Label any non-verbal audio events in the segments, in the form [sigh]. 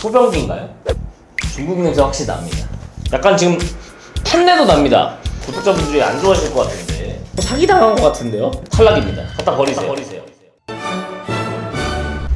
소변기인가요? 중국 냄새 확실히 납니다. 약간 지금 탄내도 납니다. 구독자분들이 안 좋아하실 것 같은데 사기당한 것 같은데요? 탈락입니다. 갖다 버리세요. 버리세요.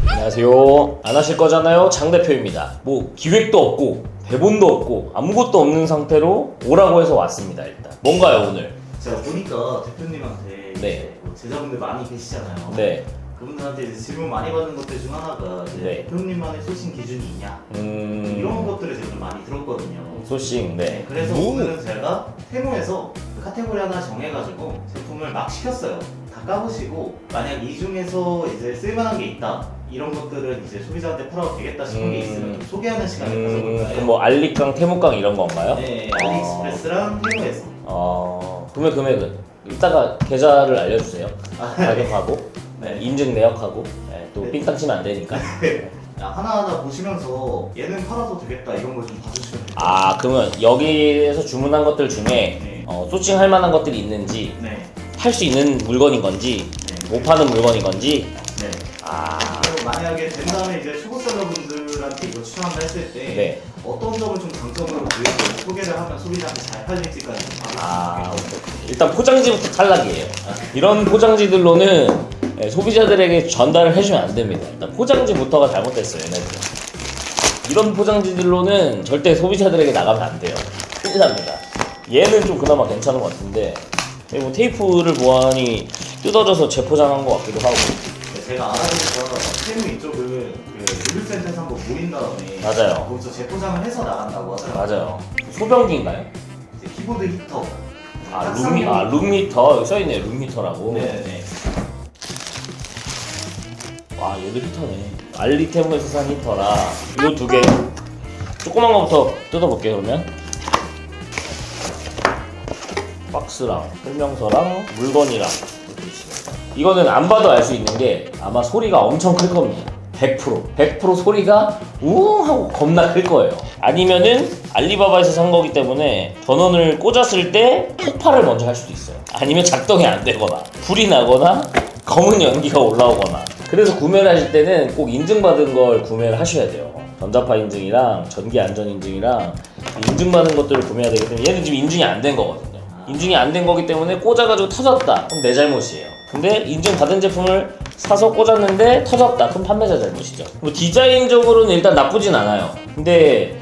안녕하세요. 안 하실 거잖아요. 장 대표입니다. 뭐 기획도 없고 대본도 없고 아무것도 없는 상태로 오라고 해서 왔습니다. 일단 뭔가요 오늘? 제가 보니까 대표님한테 네. 뭐 제자분들 많이 계시잖아요. 네. 그분들한테 이제 질문 많이 받는 것들 중 하나가 이제 네. 대표님만의 소신 기준이 있냐 음 이런 것들을 제가 좀 많이 들었거든요. 소싱 네. 그래서 무? 오늘은 제가 테무에서 그 카테고리 하나 정해가지고 제품을 막 시켰어요. 다 까보시고 만약 이 중에서 이제 쓸만한 게 있다 이런 것들은 이제 소비자한테 팔아도 되겠다 싶은 게 음. 있으면 좀 소개하는 시간을 음, 가져볼까요? 그럼 뭐 알리깡, 태무깡 이런 건가요? 네, 알리익스프레스랑 테무에서 어, 구매 금액은 이따가 계좌를 알려주세요. 아, 가격하고 네. 인증 내역하고 네, 또 네. 삥땅 치면 안 되니까. [laughs] 하나하나 보시면서 얘는 팔아도 되겠다 이런 걸좀 봐주시면 돼요. 아 그러면 여기에서 주문한 것들 중에 네. 어, 소칭할 만한 것들이 있는지 네. 팔 수 있는 물건인 건지 네. 못 파는 물건인 건지 네. 아 그리고 만약에 된다면 이제 초보셀러분들한테 이거 추천한다 했을 때 네. 어떤 점을 좀 강점으로 보여서 소개를 하면 소비자한테 잘 팔릴지까지 좀 아, 오케이. 일단 포장지부터 탈락이에요. 이런 포장지들로는 예, 소비자들에게 전달을 해주면 안 됩니다. 일단 포장지부터가 잘못됐어요, 얘네들. 이런 포장지들로는 절대 소비자들에게 나가면 안 돼요. 큰일 납니다. 얘는 좀 그나마 괜찮은 것 같은데, 뭐 테이프를 보아하니 뜯어져서 재포장한 것 같기도 하고. 네, 제가 알아보니까 세무 이쪽은 그 물류센터에서 한번 모인 다음에 맞아요. 거기서 재포장을 해서 나간다고 하더라고요. 맞아요. 소변기인가요? 이제 키보드 히터. 아, 룸미, 아, 룸미터. 여기 써있네요, 룸미터라고. 네 네. 와 얘도 히터네. 알리템에서 산 히터라. 이두 개. 조그만 거부터 뜯어볼게요 그러면. 박스랑 설명서랑 물건이랑 이렇게 있습니다. 이거는 안 봐도 알 수 있는 게 아마 소리가 엄청 클 겁니다. 100% 100% 소리가 우웅 하고 겁나 클 거예요. 아니면은 알리바바에서 산 거기 때문에 전원을 꽂았을 때 폭발을 먼저 할 수도 있어요. 아니면 작동이 안 되거나 불이 나거나 검은 연기가 올라오거나 그래서 구매를 하실 때는 꼭 인증받은 걸 구매를 하셔야 돼요. 전자파 인증이랑 전기 안전 인증이랑 인증받은 것들을 구매해야 되기 때문에 얘는 지금 인증이 안 된 거거든요. 인증이 안 된 거기 때문에 꽂아가지고 터졌다. 그럼 내 잘못이에요. 근데 인증받은 제품을 사서 꽂았는데 터졌다. 그럼 판매자 잘못이죠. 뭐 디자인적으로는 일단 나쁘진 않아요. 근데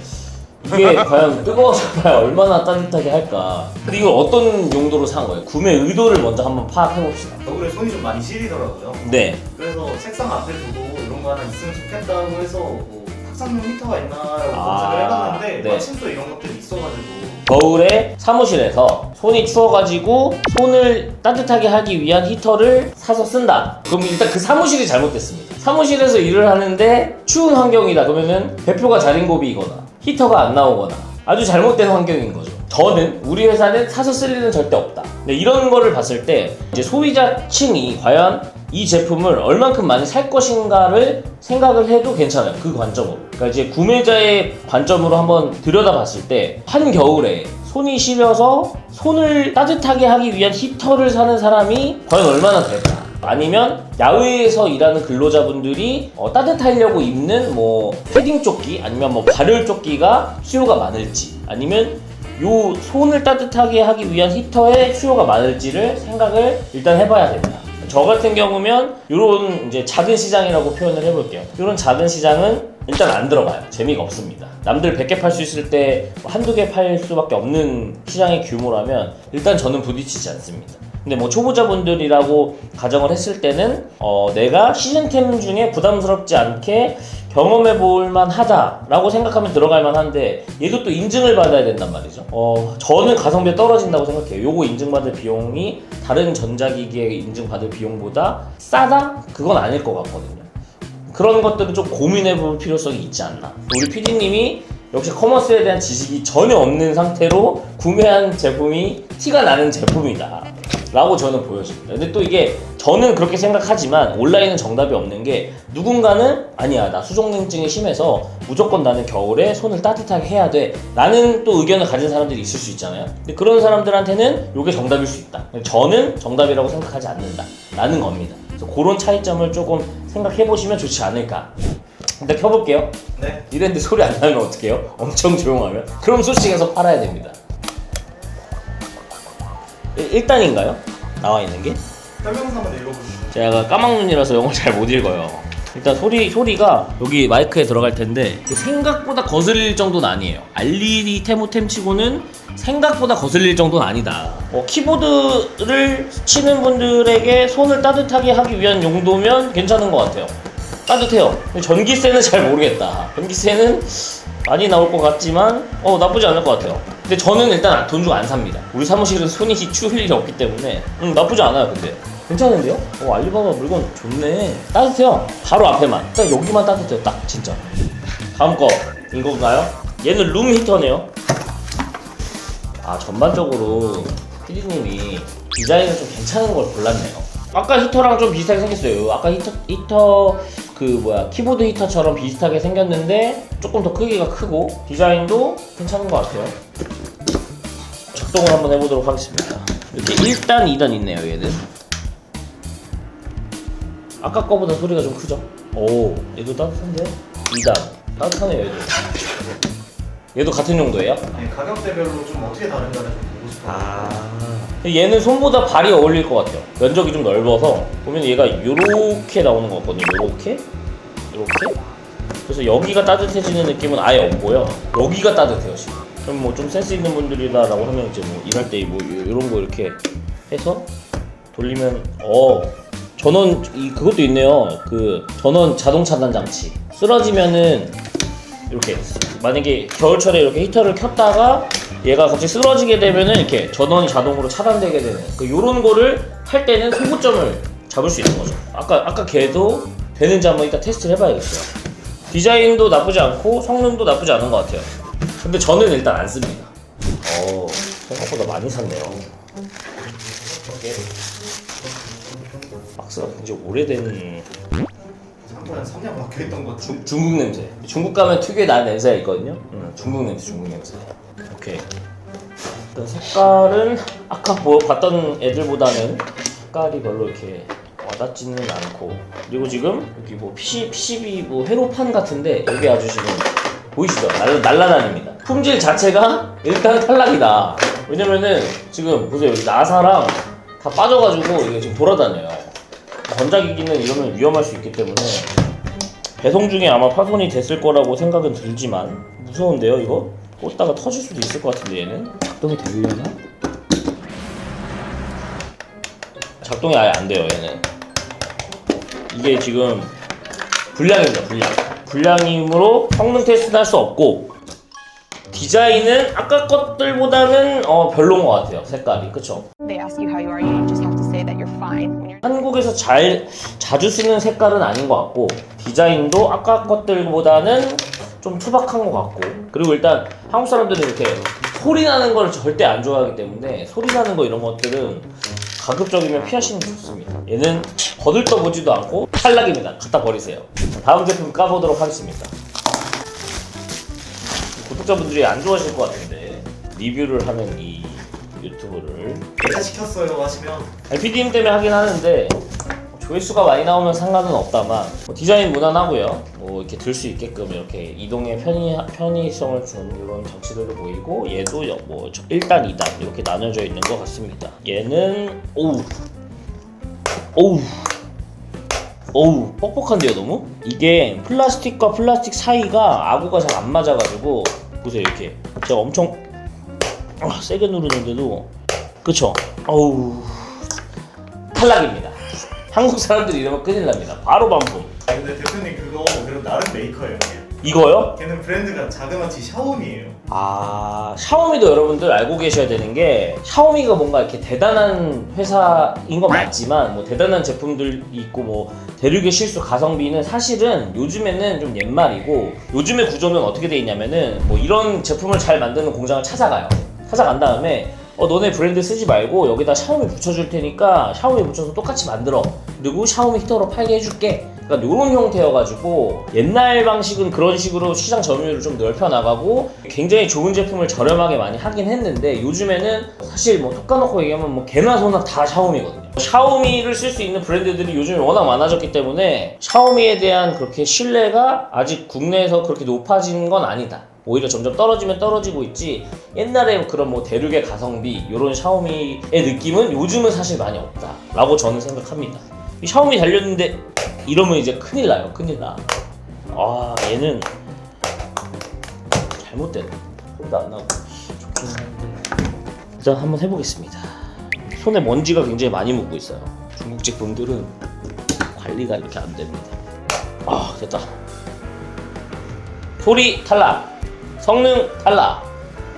이게 과연 뜨거워서 얼마나 따뜻하게 할까 근데 이걸 어떤 용도로 산 거예요? 구매 의도를 먼저 한번 파악해 봅시다 겨울에 손이 좀 많이 시리더라고요. 네 그래서 책상 앞에 두고 이런 거 하나 있으면 좋겠다고 해서 뭐 탁상용 히터가 있나라고 아, 검색을 해봤는데 네. 마침 또 이런 것들이 있어가지고 겨울에 사무실에서 손이 추워가지고 손을 따뜻하게 하기 위한 히터를 사서 쓴다. 그럼 일단 그 사무실이 잘못됐습니다. 사무실에서 일을 하는데 추운 환경이다. 그러면은 대표가 자린고비이거나 히터가 안 나오거나 아주 잘못된 환경인 거죠. 저는 우리 회사는 사서 쓸 일은 절대 없다. 근데 이런 거를 봤을 때 이제 소비자층이 과연 이 제품을 얼만큼 많이 살 것인가를 생각을 해도 괜찮아요. 그 관점으로. 그러니까 이제 구매자의 관점으로 한번 들여다봤을 때 한겨울에 손이 시려서 손을 따뜻하게 하기 위한 히터를 사는 사람이 과연 얼마나 될까? 아니면 야외에서 일하는 근로자분들이 어, 따뜻하려고 입는 뭐 패딩 조끼 아니면 뭐 발열 조끼가 수요가 많을지 아니면 요 손을 따뜻하게 하기 위한 히터의 수요가 많을지를 생각을 일단 해봐야 됩니다. 저 같은 경우면 이런 이제 작은 시장이라고 표현을 해볼게요. 이런 작은 시장은 일단 안 들어가요. 재미가 없습니다. 남들 100개 팔 수 있을 때뭐 한두 개 팔 수밖에 없는 시장의 규모라면 일단 저는 부딪히지 않습니다. 근데 뭐 초보자분들이라고 가정을 했을 때는 어, 내가 시즌템 중에 부담스럽지 않게 경험해 볼 만하다라고 생각하면 들어갈 만한데 얘도 또 인증을 받아야 된단 말이죠. 어, 저는 가성비 떨어진다고 생각해요. 요거 인증받을 비용이 다른 전자기기에 인증받을 비용보다 싸다? 그건 아닐 것 같거든요. 그런 것들은 좀 고민해 볼 필요성이 있지 않나. 우리 PD님이 역시 커머스에 대한 지식이 전혀 없는 상태로 구매한 제품이 티가 나는 제품이다. 라고 저는 보여집니다. 근데 또 이게 저는 그렇게 생각하지만 온라인은 정답이 없는 게 누군가는 아니야 나 수족냉증이 심해서 무조건 나는 겨울에 손을 따뜻하게 해야 돼 라는 또 의견을 가진 사람들이 있을 수 있잖아요. 근데 그런 사람들한테는 이게 정답일 수 있다. 저는 정답이라고 생각하지 않는다 라는 겁니다. 그래서 그런 차이점을 조금 생각해 보시면 좋지 않을까 일단 켜볼게요. 네. 이랬는데 소리 안 나면 어떡해요? 엄청 조용하면? 그럼 소식에서 팔아야 됩니다. 1단인가요? 나와 있는 게? 설명서 한번 읽어보시죠. 제가 까막눈이라서 영어 잘 못 읽어요. 일단 소리 소리가 여기 마이크에 들어갈 텐데 생각보다 거슬릴 정도는 아니에요. 알리리 테모템 치고는 생각보다 거슬릴 정도는 아니다. 어, 키보드를 치는 분들에게 손을 따뜻하게 하기 위한 용도면 괜찮은 것 같아요. 따뜻해요. 전기세는 잘 모르겠다. 전기세는 많이 나올 것 같지만 어 나쁘지 않을 것 같아요. 근데 저는 일단 돈 주고 안 삽니다. 우리 사무실은 손이 추울 일이 없기 때문에 음, 나쁘지 않아요. 근데 괜찮은데요? 어 알리바바 물건 좋네. 따뜻해요. 바로 앞에만. 딱 여기만 따뜻해요. 딱 진짜. 다음 거 이건가요? 얘는 룸 히터네요. 아 전반적으로 피디님이 디자인을 좀 괜찮은 걸 골랐네요. 아까 히터랑 좀 비슷하게 생겼어요. 아까 히터 히터 그 뭐야 키보드 히터처럼 비슷하게 생겼는데 조금 더 크기가 크고 디자인도 괜찮은 것 같아요. 작동을 한번 해보도록 하겠습니다. 이렇게 1단, 2단 있네요. 얘는. 아까 거보다 소리가 좀 크죠? 오, 얘도 따뜻한데? 2단. 따뜻하네요, 얘도. 얘도 같은 용도예요? 네, 가격대별로 좀 어떻게 다른가를. 아. 얘는 손보다 발이 어울릴 것 같아요. 면적이 좀 넓어서 보면 얘가 요렇게 나오는 것 같거든요. 요렇게, 요렇게. 그래서 여기가 따뜻해지는 느낌은 아예 없고요. 여기가 따뜻해요 지금. 그럼 뭐 좀 센스 있는 분들이다라고 하면 이제 뭐 일할 때뭐 이런 거 이렇게 해서 돌리면 어 전원 이 그것도 있네요. 그 전원 자동 차단 장치. 쓰러지면은 이렇게 만약에 겨울철에 이렇게 히터를 켰다가 얘가 갑자기 쓰러지게 되면은 이렇게 전원이 자동으로 차단되게 되는 그 요런 거를 할 때는 소구점을 잡을 수 있는 거죠. 아까 아까 걔도 되는지 한번 이따 테스트를 해봐야겠어요. 디자인도 나쁘지 않고 성능도 나쁘지 않은 것 같아요. 근데 저는 일단 안 씁니다. 어 생각보다 많이 샀네요. 이게 박스가 굉장히 오래된 상표는 3년 박혀있던 것. 중, 중국 냄새. 중국 가면 특유의 나는 냄새가 있거든요. 음, 중국 냄새, 중국 냄새. 오케이. 색깔은 아까 뭐 봤던 애들보다는 색깔이 별로 이렇게 와닿지는 않고 그리고 지금 여기 뭐 PC, PCB 뭐 회로판 같은데 여기 아주 지금 보이시죠? 날, 날라다닙니다. 품질 자체가 일단 탈락이다. 왜냐면은 지금 보세요. 여기 나사랑 다 빠져가지고 이게 지금 돌아다녀요. 전자기기는 이러면 위험할 수 있기 때문에 배송 중에 아마 파손이 됐을 거라고 생각은 들지만 무서운데요 이거? 꽂다가 터질 수도 있을 것 같은데 얘는 작동이 되려나? 작동이 아예 안 돼요 얘는 이게 지금 불량입니다 불량 불량이므로 성능 테스트는 할 수 없고 디자인은 아까 것들보다는 어, 별로인 것 같아요 색깔이 그쵸? they ask you how you are, you 한국에서 잘 자주 쓰는 색깔은 아닌 것 같고 디자인도 아까 것들보다는 좀 투박한 것 같고. 그리고 일단 한국 사람들은 이렇게 소리 나는 걸 절대 안 좋아하기 때문에 소리 나는 거 이런 것들은 가급적이면 피하시는 게 좋습니다. 얘는 거들떠보지도 않고 탈락입니다. 갖다 버리세요. 다음 제품 까보도록 하겠습니다. 구독자분들이 안 좋아하실 것 같은데 리뷰를 하는 이 유튜브를 내가 시켰어요 하시면 PD님 때문에 하긴 하는데 조회수가 많이 나오면 상관은 없다만 뭐 디자인 무난하고요. 뭐 이렇게 들 수 있게끔 이렇게 이동의 편의 편의성을 준 이런 장치들도 보이고 얘도 여- 뭐 1단, 2단 이렇게 나눠져 있는 것 같습니다. 얘는 오우 오우 어우 뻑뻑한데요 너무? 이게 플라스틱과 플라스틱 사이가 아구가 잘 안 맞아가지고 보세요 이렇게 제가 엄청 아, 세게 누르는데도 그쵸? 어우 탈락입니다. 한국 사람들이 이러면 큰일 납니다. 바로 반품 아 근데 대표님 그거 그래도 나름 메이커예요. 이거요? 걔는 브랜드가 자그마치 샤오미예요. 아 샤오미도 여러분들 알고 계셔야 되는 게 샤오미가 뭔가 이렇게 대단한 회사인 건 맞지만 뭐 대단한 제품들이 있고 뭐 대륙의 실수 가성비는 사실은 요즘에는 좀 옛말이고 요즘의 구조는 어떻게 돼 있냐면은 뭐 이런 제품을 잘 만드는 공장을 찾아가요 찾아간 다음에 어 너네 브랜드 쓰지 말고 여기다 샤오미 붙여줄 테니까 샤오미 붙여서 똑같이 만들어. 그리고 샤오미 히터로 팔게 해줄게. 그러니까 이런 형태여가지고 옛날 방식은 그런 식으로 시장 점유율을 좀 넓혀 나가고 굉장히 좋은 제품을 저렴하게 많이 하긴 했는데 요즘에는 사실 뭐 톡 까놓고 얘기하면 뭐 개나 소나 다 샤오미거든요. 샤오미를 쓸 수 있는 브랜드들이 요즘에 워낙 많아졌기 때문에 샤오미에 대한 그렇게 신뢰가 아직 국내에서 그렇게 높아진 건 아니다. 오히려 점점 떨어지면 떨어지고 있지 옛날에 그런 뭐 대륙의 가성비 이런 샤오미의 느낌은 요즘은 사실 많이 없다라고 저는 생각합니다. 이 샤오미 달렸는데 이러면 이제 큰일 나요 큰일 나. 아 얘는 잘못됐네. 소리도 안 나고 좋긴 한데 일단 한번 해보겠습니다. 손에 먼지가 굉장히 많이 묻고 있어요. 중국집 분들은 관리가 이렇게 안 됩니다. 아 됐다. 소리 탈락, 성능 탈락,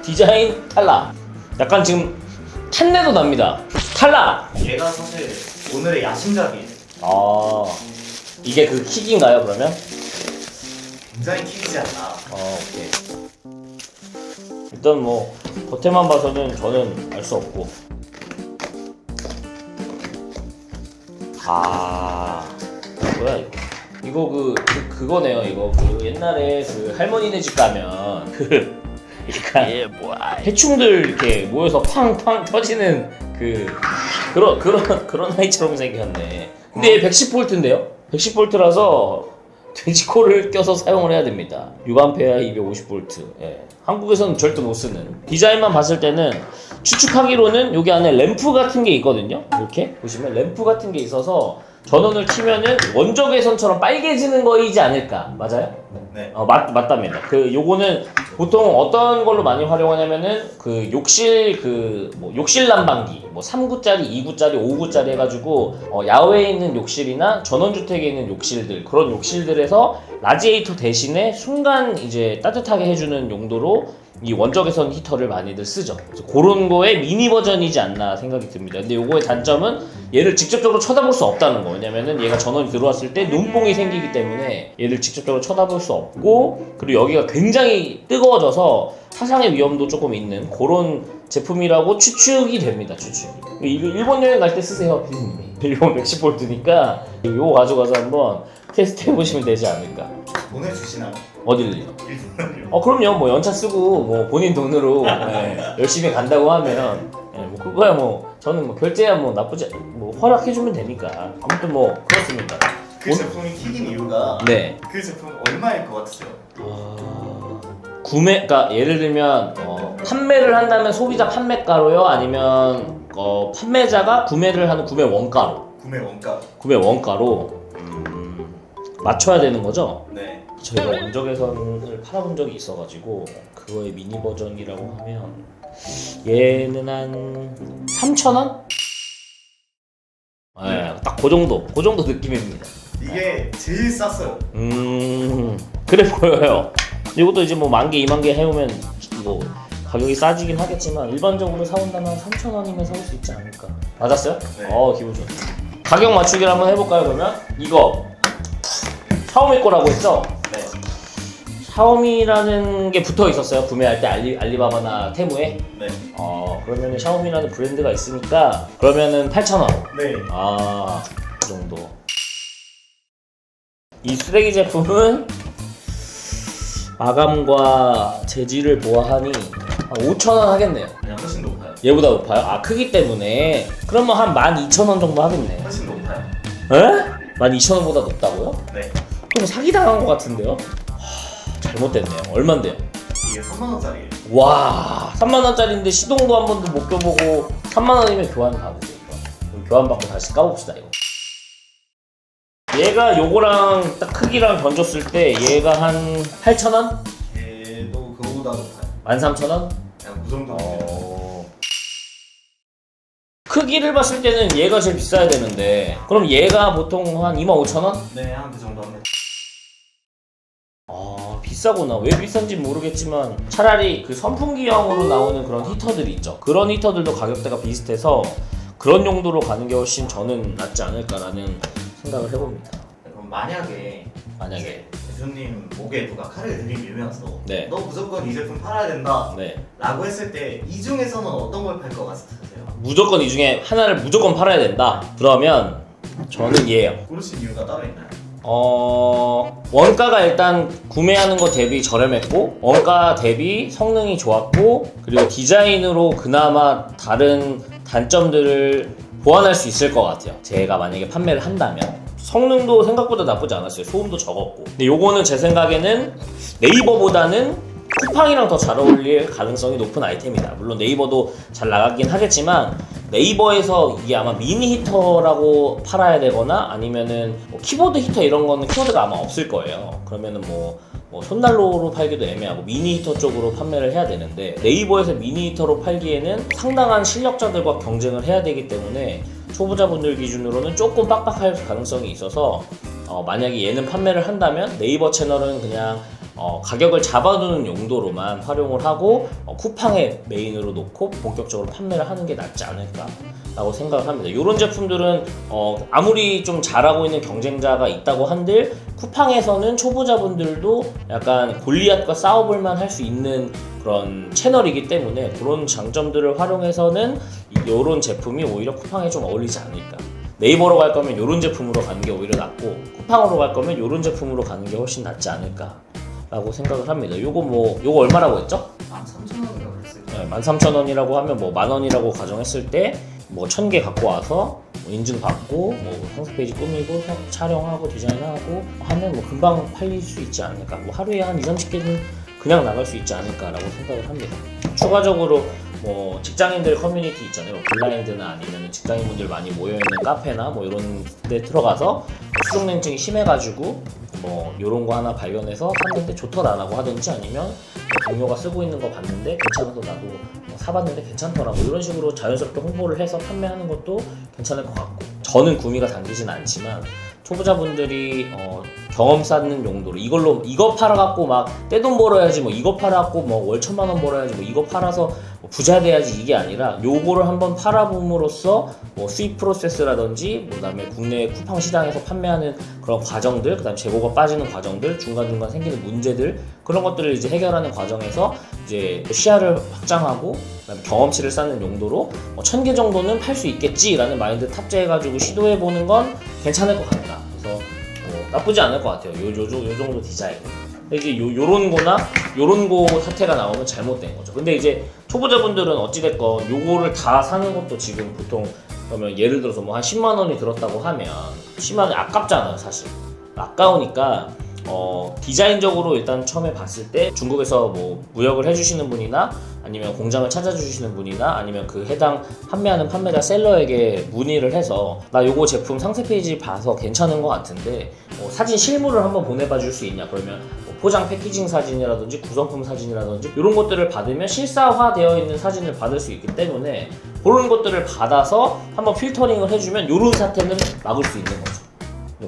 디자인 탈락. 약간 지금 탄내도 납니다. 탈락. 얘가 사실 오늘의 야심작이에요. 아 이게 그 킥인가요 그러면? 굉장히 킥이지 않나. 어 오케이. 일단 뭐 겉에만 봐서는 저는 알 수 없고. 아 뭐야 이거? 이거 그, 그 그거네요 이거 그 옛날에 그 할머니네 집 가면 그 [laughs] 약간 해충들 이렇게 모여서 팡팡 터지는 그 그런 그런 그런 아이처럼 생겼네. 근데 얘 110볼트인데요? 110볼트라서 돼지코를 껴서 사용을 해야 됩니다. 6A 250V. 예. 한국에서는 절대 못 쓰는. 디자인만 봤을 때는 추측하기로는 여기 안에 램프 같은 게 있거든요. 이렇게 보시면 램프 같은 게 있어서 전원을 키면은 원적 외선처럼 빨개지는 거이지 않을까. 맞아요? 네. 어, 맞, 맞답니다. 그, 요거는 보통 어떤 걸로 많이 활용하냐면은 그 욕실 그, 뭐 욕실 난방기, 뭐 3구짜리, 2구짜리, 5구짜리 해가지고 어, 야외에 있는 욕실이나 전원주택에 있는 욕실들, 그런 욕실들에서 라지에이터 대신에 순간 이제 따뜻하게 해주는 용도로 이 원적외선 히터를 많이들 쓰죠. 그래서 그런 거의 미니 버전이지 않나 생각이 듭니다. 근데 요거의 단점은 얘를 직접적으로 쳐다볼 수 없다는 거. 왜냐면은 얘가 전원이 들어왔을 때 눈뽕이 생기기 때문에 얘를 직접적으로 쳐다볼 수 없고 그리고 여기가 굉장히 뜨거워져서 사상의 위험도 조금 있는 그런 제품이라고 추측이 됩니다. 추측이. 이거 일본 여행 갈 때 쓰세요, 피디님이. [laughs] 일본 110볼트니까 이거 가져가서 한번 테스트 해보시면 되지 않을까. 보내주시나요? 어딜요? 어 그럼요. 뭐 연차 쓰고 뭐 본인 돈으로 [laughs] 예, 열심히 간다고 하면 예, 뭐 그거야 뭐 저는 뭐 결제야 뭐 나쁘지 뭐 허락해주면 되니까. 아무튼 뭐 그렇습니다. 그 온- 제품이 킥인 이유가 네. 그 제품 얼마일 것 같으세요? 어, 구매 그러니까 예를 들면 어, 판매를 한다면 소비자 판매가로요? 아니면 어, 판매자가 구매를 하는 구매 원가로? 구매 원가. 구매 원가로. 음, 맞춰야 되는 거죠 네. 저희가 원적외선을 팔아본 적이 있어가지고 그거의 미니 버전이라고 하면 얘는 한 3,000원? 네, 딱그 정도, 그 정도 느낌입니다. 이게 제일 쌌어요. 음, 그래 보여요. 이것도 이제 뭐 만 개, 2만 개 해오면 뭐 가격이 싸지긴 하겠지만 일반적으로 사온다면 3,000원이면 사올 수 있지 않을까. 맞았어요? 네. 어, 기분 좋네. 가격 맞추기를 한번 해볼까요, 그러면? 이거 샤오미 거라고 했죠? 네. 샤오미라는 게 붙어 있었어요. 구매할 때 알리, 알리바바나 테무에. 네. 어, 그러면은 샤오미라는 브랜드가 있으니까 그러면은 8,000원. 네. 아, 그 정도. 이 쓰레기 제품은 마감과 재질을 보아하니 한 5,000원 하겠네요. 그냥 훨씬 높아요. 얘보다 높아요? 아, 크기 때문에. 그러면 한 12,000원 정도 하겠네. 훨씬 높아요. 에? 12,000원보다 높다고요? 네. 그럼 사기당한 것 같은데요? 하, 잘못됐네요. 얼만데요? 이게 3만 원짜리예요. 와 3만원짜리인데 시동도 한 번도 못 껴보고 3만원이면 교환 받으세요 이거 교환 받고 다시 까봅시다 이거 얘가 요거랑 딱 크기랑 던졌을 때 얘가 한 8,000원? 얘도 그거보다 높아요. 13,000원? 그냥 그 정도. 어... 크기를 봤을 때는 얘가 제일 비싸야 되는데 그럼 얘가 보통 한 25,000원? 네, 한 그 정도 합니다. 아 비싸구나 왜 비싼지 모르겠지만 차라리 그 선풍기형으로 나오는 그런 히터들이 있죠. 그런 히터들도 가격대가 비슷해서 그런 용도로 가는 게 훨씬 저는 낫지 않을까라는 생각을 해봅니다. 그럼 만약에 만약에. 대표님 목에 누가 칼을 들이밀면서 네. 너 무조건 이 제품 팔아야 된다. 네. 라고 했을 때 이 중에서는 어떤 걸 팔 것 같으세요? 무조건 이 중에 하나를 무조건 팔아야 된다. 그러면 저는 얘예요. 고르신 이유가 따로 있나요? 어 원가가 일단 구매하는 거 대비 저렴했고 원가 대비 성능이 좋았고 그리고 디자인으로 그나마 다른 단점들을 보완할 수 있을 것 같아요. 제가 만약에 판매를 한다면 성능도 생각보다 나쁘지 않았어요. 소음도 적었고. 근데 요거는 제 생각에는 네이버보다는 쿠팡이랑 더 잘 어울릴 가능성이 높은 아이템이다. 물론 네이버도 잘 나가긴 하겠지만 네이버에서 이게 아마 미니 히터라고 팔아야 되거나 아니면은 뭐 키보드 히터 이런 거는 키워드가 아마 없을 거예요. 그러면은 뭐, 뭐 손난로로 팔기도 애매하고 미니 히터 쪽으로 판매를 해야 되는데 네이버에서 미니 히터로 팔기에는 상당한 실력자들과 경쟁을 해야 되기 때문에 초보자분들 기준으로는 조금 빡빡할 가능성이 있어서 어, 만약에 얘는 판매를 한다면 네이버 채널은 그냥 어, 가격을 잡아두는 용도로만 활용을 하고 어, 쿠팡에 메인으로 놓고 본격적으로 판매를 하는 게 낫지 않을까라고 생각을 합니다. 이런 제품들은 어, 아무리 좀 잘하고 있는 경쟁자가 있다고 한들 쿠팡에서는 초보자분들도 약간 골리앗과 싸워볼만 할 수 있는 그런 채널이기 때문에 그런 장점들을 활용해서는 이런 제품이 오히려 쿠팡에 좀 어울리지 않을까. 네이버로 갈 거면 이런 제품으로 가는 게 오히려 낫고 쿠팡으로 갈 거면 이런 제품으로 가는 게 훨씬 낫지 않을까 라고 생각을 합니다. 요거 뭐 요거 얼마라고 했죠? 13,000원인가 그랬어요. 네, 13,000원이라고 하면 뭐 만 원이라고 가정했을 때뭐 1000개 갖고 와서 뭐 인증 받고 뭐 상세 페이지 꾸미고 사- 촬영하고 디자인하고 하면 뭐 금방 팔릴 수 있지 않을까. 뭐 하루에 한 2, 30개는 그냥 나갈 수 있지 않을까라고 생각을 합니다. 추가적으로 뭐 직장인들 커뮤니티 있잖아요. 블라인드나 아니면 직장인분들 많이 모여 있는 카페나 뭐 이런 데 들어가서 수족냉증이 심해가지고 뭐 이런 거 하나 발견해서 샀는데 좋더라라고 하든지 아니면 뭐 동료가 쓰고 있는 거 봤는데 괜찮아서 나도 뭐 사봤는데 괜찮더라고. 이런 식으로 자연스럽게 홍보를 해서 판매하는 것도 괜찮을 것 같고. 저는 구미가 당기진 않지만 초보자분들이 어, 경험 쌓는 용도로 이걸로 이거 팔아갖고 막 떼돈 벌어야지 뭐 이거 팔아갖고 뭐 월 천만 원 벌어야지 뭐 이거 팔아서 뭐 부자 돼야지 이게 아니라 요거를 한번 팔아봄으로써 뭐 수입 프로세스라든지 뭐 그다음에 국내 쿠팡 시장에서 판매하는 그런 과정들 그다음 재고가 빠지는 과정들 중간중간 생기는 문제들 그런 것들을 이제 해결하는 과정에서 이제 시야를 확장하고 그다음에 경험치를 쌓는 용도로 뭐천개 정도는 팔 수 있겠지라는 마인드 탑재해가지고 시도해 보는 건 괜찮을 것 같다. 나쁘지 않을 것 같아요. 요, 요, 요, 요 정도 디자인. 이제 요, 요런 거나 요런 거 사태가 나오면 잘못된 거죠. 근데 이제 초보자분들은 어찌됐건 요거를 다 사는 것도 지금 보통 그러면 예를 들어서 뭐 한 10만 원이 들었다고 하면 10만 원이 아깝잖아요, 사실. 아까우니까 어, 디자인적으로 일단 처음에 봤을 때 중국에서 뭐 무역을 해주시는 분이나 아니면 공장을 찾아주시는 분이나 아니면 그 해당 판매하는 판매자 셀러에게 문의를 해서 나 요거 제품 상세 페이지 봐서 괜찮은 것 같은데 뭐 사진 실물을 한번 보내봐 줄 수 있냐 그러면 뭐 포장 패키징 사진이라든지 구성품 사진이라든지 이런 것들을 받으면 실사화되어 있는 사진을 받을 수 있기 때문에 그런 것들을 받아서 한번 필터링을 해주면 이런 사태는 막을 수 있는 거죠.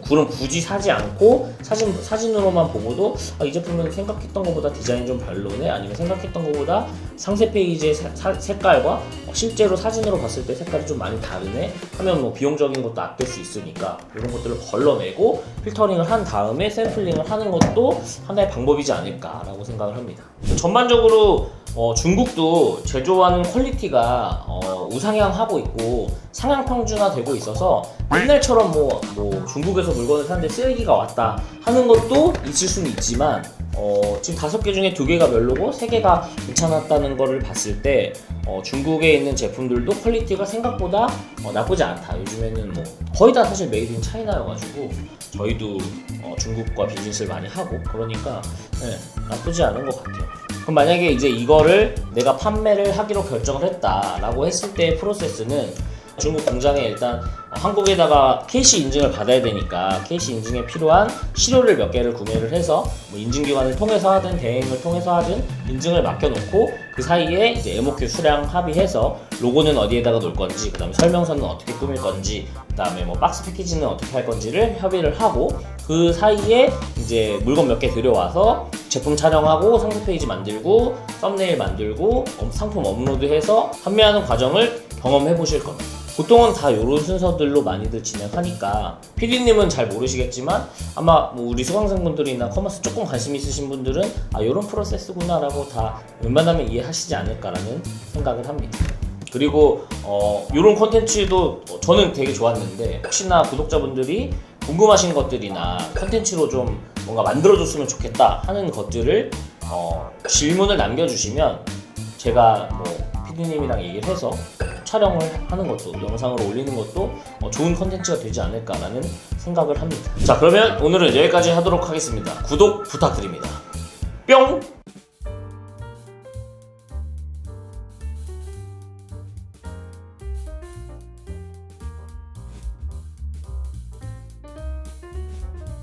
굴은 굳이 사지 않고 사진 사진으로만 보고도 아, 이 제품은 생각했던 것보다 디자인 좀 별로네 아니면 생각했던 것보다 상세 페이지의 사- 사- 색깔과 어, 실제로 사진으로 봤을 때 색깔이 좀 많이 다르네 하면 뭐 비용적인 것도 아낄 수 있으니까 이런 것들을 걸러내고 필터링을 한 다음에 샘플링을 하는 것도 하나의 방법이지 않을까라고 생각을 합니다. 전반적으로 어, 중국도 제조하는 퀄리티가 어, 우상향하고 있고 상향 평준화되고 있어서 옛날처럼 뭐, 뭐 중국에서 물건을 사는데 쓰레기가 왔다 하는 것도 있을 수는 있지만 어, 지금 다섯 개 중에 두 개가 별로고 세 개가 괜찮았다는 거를 봤을 때 어, 중국에 있는 제품들도 퀄리티가 생각보다 어, 나쁘지 않다. 요즘에는 뭐 거의 다 사실 메이드 인 차이나여가지고 저희도 어, 중국과 비즈니스를 많이 하고 그러니까 네, 나쁘지 않은 것 같아요. 그럼 만약에 이제 이거를 내가 판매를 하기로 결정을 했다라고 했을 때의 프로세스는 중국 공장에 일단 어, 한국에다가 KC 인증을 받아야 되니까 KC 인증에 필요한 시료를 몇 개를 구매를 해서 뭐 인증기관을 통해서 하든 대행을 통해서 하든 인증을 맡겨놓고 그 사이에 이제 MOQ 수량 합의해서 로고는 어디에다가 놓을 건지 그다음에 설명서는 어떻게 꾸밀 건지 그다음에 뭐 박스 패키지는 어떻게 할 건지를 협의를 하고 그 사이에 이제 물건 몇 개 들여와서 제품 촬영하고 상세 페이지 만들고 썸네일 만들고 업- 상품 업로드해서 판매하는 과정을 경험해 보실 겁니다. 보통은 다 이런 순서들로 많이들 진행하니까 PD님은 잘 모르시겠지만 아마 뭐 우리 수강생분들이나 커머스 조금 관심 있으신 분들은 아 이런 프로세스구나라고 다 웬만하면 이해하시지 않을까라는 생각을 합니다. 그리고 어 이런 콘텐츠도 저는 되게 좋았는데 혹시나 구독자분들이 궁금하신 것들이나 콘텐츠로 좀 뭔가 만들어줬으면 좋겠다 하는 것들을 어 질문을 남겨주시면 제가 뭐 PD님이랑 얘기를 해서 촬영을 하는 것도 영상을 올리는 것도 어, 좋은 컨텐츠가 되지 않을까라는 생각을 합니다. 자 그러면 오늘은 여기까지 하도록 하겠습니다. 구독 부탁드립니다. 뿅!